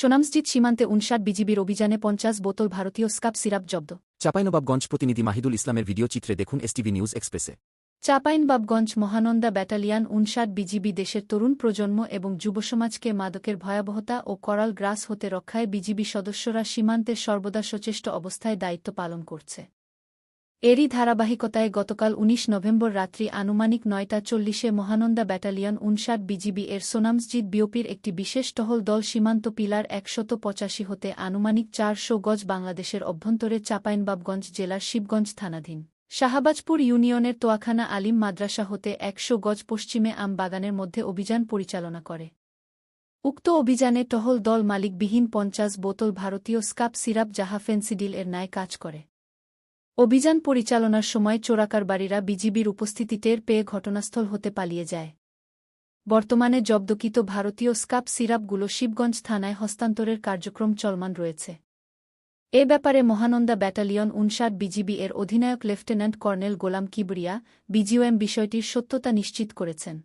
সোনামসজিদ সীমান্তে উনষাট বিজিবির অভিযানে পঞ্চাশ বোতল ভারতীয় স্কাপ সিরাপ জব্দ। চাপাইনবাবগঞ্জ প্রতিনিধি মাহিদুল ইসলামের ভিডিও চিত্রে দেখুন এসটিভি নিউজ এক্সপ্রেসে। চাপাইনবাবগঞ্জ মহানন্দা ব্যাটালিয়ান উনষাট বিজিবি দেশের তরুণ প্রজন্ম এবং যুবসমাজকে মাদকের ভয়াবহতা ও করাল গ্রাস হতে রক্ষায় বিজিবি সদস্যরা সীমান্তে সর্বদা সচেষ্ট অবস্থায় দায়িত্ব পালন করছে। এরই ধারাবাহিকতায় গতকাল ১৯ নভেম্বর রাত্রি আনুমানিক নয়টা চল্লিশে মহানন্দা ব্যাটালিয়ন উনষাট বিজিবি এর সোনামসজিদ বিওপির একটি বিশেষ টহল দল সীমান্ত পিলার একশত পঁচাশি হতে আনুমানিক চারশো গজ বাংলাদেশের অভ্যন্তরে চাঁপাইনবাবগঞ্জ জেলার শিবগঞ্জ থানাধীন। শাহবাজপুর ইউনিয়নের তোয়াখানা আলিম মাদ্রাসা হতে একশো গজ পশ্চিমে আম বাগানের মধ্যে অভিযান পরিচালনা করে। উক্ত অভিযানে টহল দল মালিকবিহীন পঞ্চাশ বোতল ভারতীয় স্কাপ সিরাপ যাহা ফেন্সিডিল এর ন্যায় কাজ করে। অভিযান পরিচালনার সময় চোরাকারবারীরা বিজিবির উপস্থিতি টের পেয়ে ঘটনাস্থল হতে পালিয়ে যায়। বর্তমানে জব্দকৃত ভারতীয় স্কাপ সিরাপগুলো শিবগঞ্জ থানায় হস্তান্তরের কার্যক্রম চলমান রয়েছে। এ ব্যাপারে মহানন্দা ব্যাটালিয়ন উনষাট বিজিবি এর অধিনায়ক লেফটেন্যান্ট কর্নেল গোলাম কিবরিয়া, বিজিওএম বিষয়টির সত্যতা নিশ্চিত করেছেন।